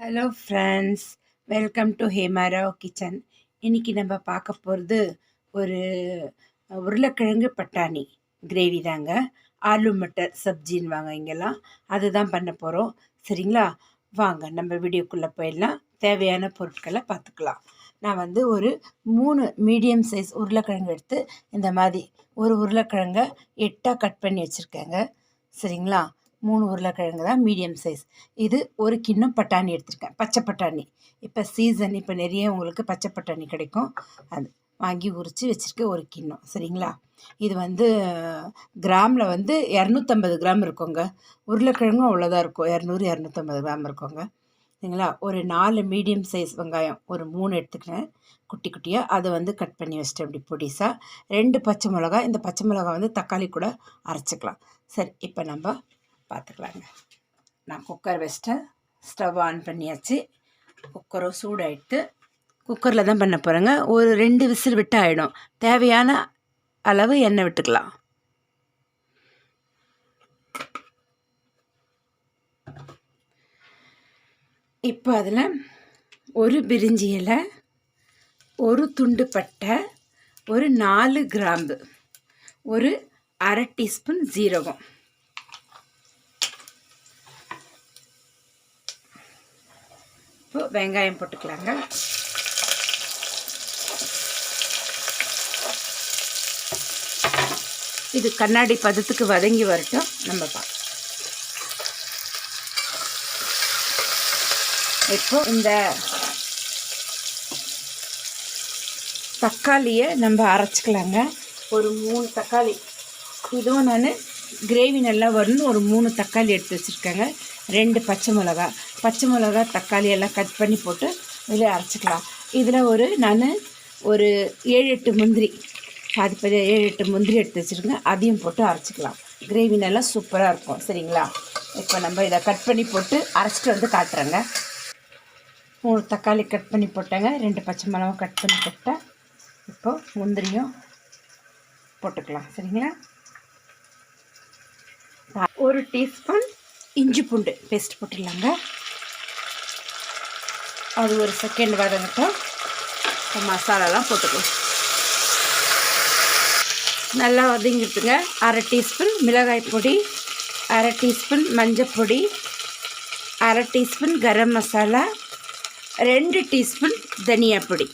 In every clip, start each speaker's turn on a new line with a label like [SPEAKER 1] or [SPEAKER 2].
[SPEAKER 1] Hello friends welcome to Hemarao kitchen இன்றைக்கி நம்ம பார்க்க போகிறது ஒரு உருளைக்கிழங்கு பட்டாணி. கிரேவி தாங்க. ஆலு மட்டர் சப்ஜின்னு வாங்க இங்கெல்லாம். அதுதான் பண்ண போகிறோம் சரிங்களா? வாங்க நம்ம வீடியோக்குள்ளே போயிடலாம். தேவையான பொருட்களை பார்த்துக்கலாம். நான் வந்து ஒரு மூணு மீடியம் சைஸ் உருளைக்கிழங்கு எடுத்து இந்த மாதிரி ஒரு உருளைக்கிழங்கை எட்டாக கட் பண்ணி வச்சுருக்கேங்க. சரிங்களா? மூணு உருளைக்கிழங்கு தான் மீடியம் சைஸ் இது ஒரு கிண்ணம் பட்டாணி எடுத்திருக்கேன். பச்சை பட்டாணி. இப்போ சீசன் இப்போ நிறைய உங்களுக்கு பச்சை பட்டாணி கிடைக்கும். அது வாங்கி உரித்து வச்சுருக்க ஒரு கிண்ணம். சரிங்களா? இது வந்து கிராமில் வந்து இரநூத்தம்பது கிராம் இருக்குங்க. உருளைக்கிழங்கும் அவ்வளோதான் இருக்கும். இரநூறு இரநூத்தம்பது கிராம் இருக்குங்க. சரிங்களா? ஒரு நாலு மீடியம் சைஸ் வெங்காயம் ஒரு மூணு எடுத்துக்கிறேன். குட்டி குட்டியாக அதை வந்து கட் பண்ணி வச்சிட்டேன். அப்படி பொடிசாக ரெண்டு பச்சை மிளகா இந்த பச்சை மிளகா வந்து தக்காளி கூட அரைச்சிக்கலாம். சரி இப்போ நம்ம பார்த்துக்கலாங்க நான் குக்கர் வச்சிட்டேன் ஸ்டவ் ஆன் பண்ணியாச்சு. குக்கரும் சூடாயிட்டு குக்கரில் தான் பண்ண போகிறேங்க ஒரு ரெண்டு விசில் விட்டு ஆகிடும் தேவையான அளவு எண்ணெய் விட்டுக்கலாம். இப்போ அதில் ஒரு பிரிஞ்சி இலை ஒரு துண்டு பட்டை ஒரு நாலு கிராம்பு ஒரு அரை டீஸ்பூன் ஜீரகம் இப்போ வெங்காயம் போட்டுக்கலாங்க. இது கண்ணாடி பதத்துக்கு வதங்கி வரட்டும். நம்ம பார்க்கலாம் இப்போ இந்த தக்காளியை நம்ம அரைச்சிக்கலாங்க. ஒரு மூணு தக்காளி. இதுவும் நான் கிரேவி நல்லா வரணும் ஒரு மூணு தக்காளி எடுத்து வச்சுருக்கேங்க. ரெண்டு பச்சை மிளகா பச்சை மிளகா தக்காளி எல்லாம் கட் பண்ணி போட்டு இதில் அரைச்சிக்கலாம். இதில் ஒரு நான் ஒரு ஏழு எட்டு முந்திரி பாதி பாதி ஏழு எட்டு முந்திரி எடுத்து வச்சுருக்கேன். அதையும் போட்டு அரைச்சிக்கலாம். கிரேவி நல்லா சூப்பராக இருக்கும் சரிங்களா? இப்போ நம்ம இதை கட் பண்ணி போட்டு அரைச்சிட்டு வந்து காட்டுறேங்க. மூணு தக்காளி கட் பண்ணி போட்டேங்க. ரெண்டு பச்சை மிளகா கட் பண்ணி போட்டேன் இப்போது முந்திரியும் போட்டுக்கலாம் சரிங்களா? ஒரு டீஸ்பூன் இஞ்சி பூண்டு பேஸ்ட் போட்டுடலாங்க. அது ஒரு செகண்ட் வதங்கட்டும். மசாலாலாம் போட்டுக்கலாம். நல்லா வதங்கிட்டுங்க அரை டீஸ்பூன் மிளகாய் பொடி அரை டீஸ்பூன் மஞ்சள் பொடி அரை டீஸ்பூன் கரம் மசாலா ரெண்டு டீஸ்பூன் தனியா பொடி.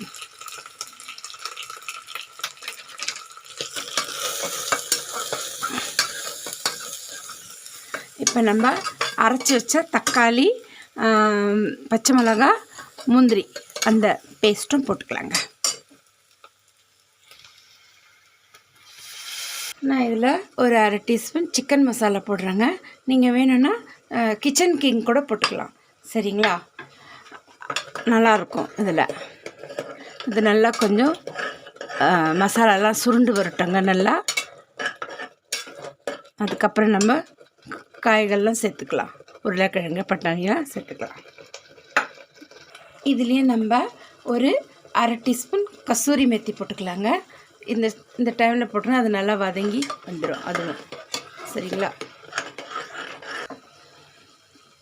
[SPEAKER 1] இப்போ நம்ம அரைச்சி வச்ச தக்காளி பச்சை மிளகா முந்திரி. அந்த பேஸ்ட்டும் போட்டுக்கலாங்க. நான் இதில் ஒரு அரை டீஸ்பூன் சிக்கன் மசாலா போடுறேங்க. நீங்கள் வேணும்னா கிச்சன் கிங் கூட போட்டுக்கலாம். சரிங்களா? நல்லாயிருக்கும் இதில். இது நல்லா கொஞ்சம் மசாலாலாம் சுருண்டு வரட்டங்க நல்லா. அதுக்கப்புறம் நம்ம காய்கள்லாம் சேர்த்துக்கலாம். உருளைக்கிழங்கு பட்டாணியெலாம் சேர்த்துக்கலாம். இதுலேயே நம்ம ஒரு அரை டீஸ்பூன் கஸ்தூரி மெத்தி போட்டுக்கலாங்க. இந்த இந்த டைமில் போட்டோன்னா அது நல்லா வதங்கி வந்துடும் அதுவும். சரிங்களா?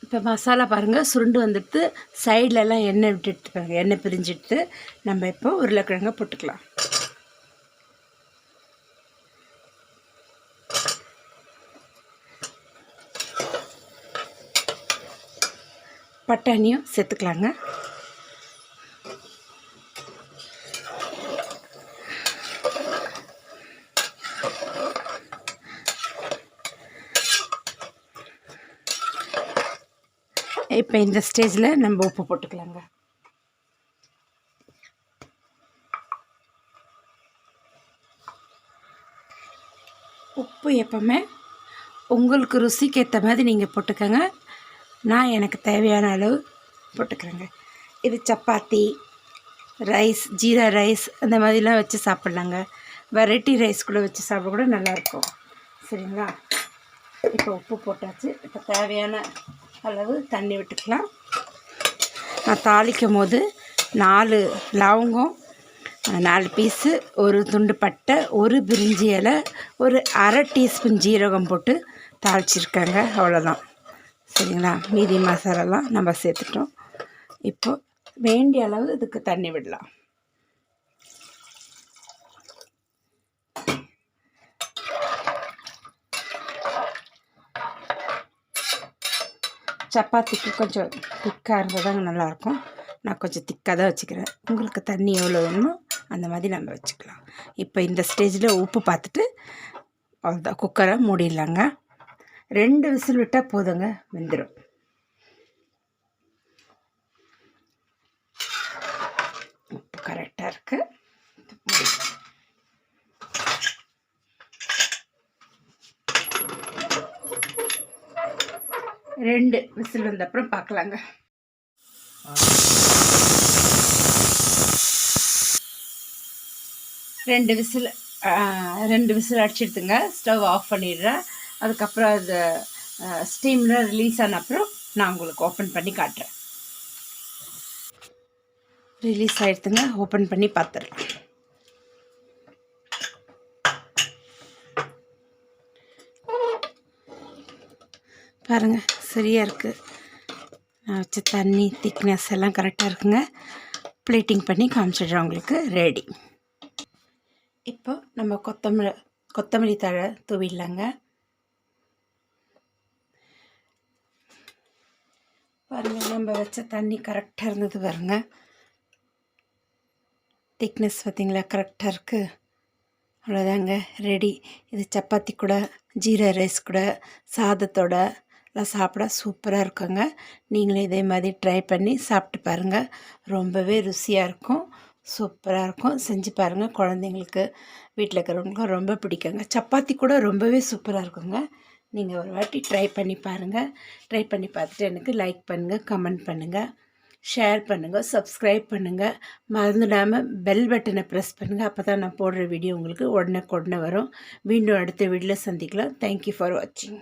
[SPEAKER 1] இப்போ மசாலா பாருங்கள் சுருண்டு வந்துட்டு சைட்லலாம் எண்ணெய் விட்டுட்டு எண்ணெய் பிரிஞ்சிட்டு நம்ம இப்போ உருளைக்கிழங்க போட்டுக்கலாம். பட்டாணியும் சேர்த்துக்கலாங்க. இப்போ இந்த ஸ்டேஜில் நம்ம உப்பு போட்டுக்கலாங்க. உப்பு எப்போவுமே உங்களுக்கு ருசிக்கு ஏற்ற மாதிரி நீங்கள் போட்டுக்கோங்க. நான் எனக்கு தேவையான அளவு போட்டுக்கிறேங்க. இது சப்பாத்தி ரைஸ் ஜீரா ரைஸ் அந்த மாதிரிலாம் வச்சு சாப்பிட்லாங்க. வெரைட்டி ரைஸ் கூட வச்சு சாப்பிட கூட நல்லாயிருக்கும். சரிங்களா? இப்போ உப்பு போட்டாச்சு. இப்போ தேவையான அளவு தண்ணி விட்டுக்கலாம். நான் தாளிக்கும் போது நாலு லவங்கம் நாலு பீஸு ஒரு துண்டு பட்டை ஒரு பிரிஞ்சி இலை ஒரு அரை டீஸ்பூன் ஜீரகம் போட்டு தாளிச்சிருக்கேங்க. அவ்வளோதான். சரிங்களா? மீதி மசாலாலாம் நம்ம சேர்த்துட்டோம். இப்போ வேண்டிய அளவு இதுக்கு தண்ணி விடலாம். சப்பாத்திக்கு கொஞ்சம் திக்காக இருந்தால் தாங்க நல்லாயிருக்கும். நான் கொஞ்சம் திக்காக தான் வச்சுக்கிறேன். உங்களுக்கு தண்ணி எவ்வளோ வேணுமோ அந்த மாதிரி நம்ம வச்சுக்கலாம். இப்போ இந்த ஸ்டேஜில் உப்பு பார்த்துட்டு அவ்வளோதான். குக்கரை மூடிடலாங்க. ரெண்டு விசில் விட்டால் போதுங்க வெந்துடும் உப்பு கரெக்டாக இருக்குது ரெண்டு விசில் வந்த அப்புறம் பார்க்கலாங்க ரெண்டு விசில் ரெண்டு விசில் அடிச்சிடுதுங்க ஸ்டவ் ஆஃப் பண்ணிடுறேன். அதுக்கப்புறம் அது ஸ்டீமில் ரிலீஸ் ஆன அப்புறம் நான் உங்களுக்கு ஓப்பன் பண்ணி காட்டுறேன். ரிலீஸ் ஆகிடுதுங்க ஓப்பன் பண்ணி பார்த்துடலாம் பாருங்கள் சரியாக இருக்குது நான் வச்ச தண்ணி திக்னஸ் எல்லாம் கரெக்டாக இருக்குங்க. ப்ளேட்டிங் பண்ணி காமிச்சிடுறேன் உங்களுக்கு. ரெடி இப்போ நம்ம கொத்தமல்லி கொத்தமல்லி தழை தூவிடலாங்க. பாருங்கள் நம்ம வச்ச தண்ணி கரெக்டாக இருந்தது பாருங்க. திக்னஸ் பார்த்திங்களா கரெக்டாக இருக்குது அவ்வளோதாங்க ரெடி இது சப்பாத்தி கூட ஜீரா ரைஸ் கூட சாதத்தோட எல்லாம் சாப்பிட சூப்பராக இருக்குங்க. நீங்களும் இதே மாதிரி ட்ரை பண்ணி சாப்பிட்டு பாருங்கள் ரொம்பவே ருசியாக இருக்கும் சூப்பராக இருக்கும். செஞ்சு பாருங்கள் குழந்தைங்களுக்கு வீட்டில் இருக்கிறவங்களுக்கும் ரொம்ப பிடிக்குங்க. சப்பாத்தி கூட ரொம்பவே சூப்பராக இருக்குங்க. நீங்கள் ஒரு வாட்டி ட்ரை பண்ணி பாருங்கள் ட்ரை பண்ணி பார்த்துட்டு எனக்கு லைக் பண்ணுங்கள் கமெண்ட் பண்ணுங்கள் ஷேர் பண்ணுங்கள் சப்ஸ்கிரைப் பண்ணுங்கள் மறந்துடாமல் பெல் பட்டனை ப்ரெஸ் பண்ணுங்கள் அப்போ தான் நான் போடுற வீடியோ உங்களுக்கு உடனே உடனே வரும். மீண்டும் அடுத்த வீடியோவில் சந்திக்கலாம். தேங்க்யூ ஃபார் வாட்சிங்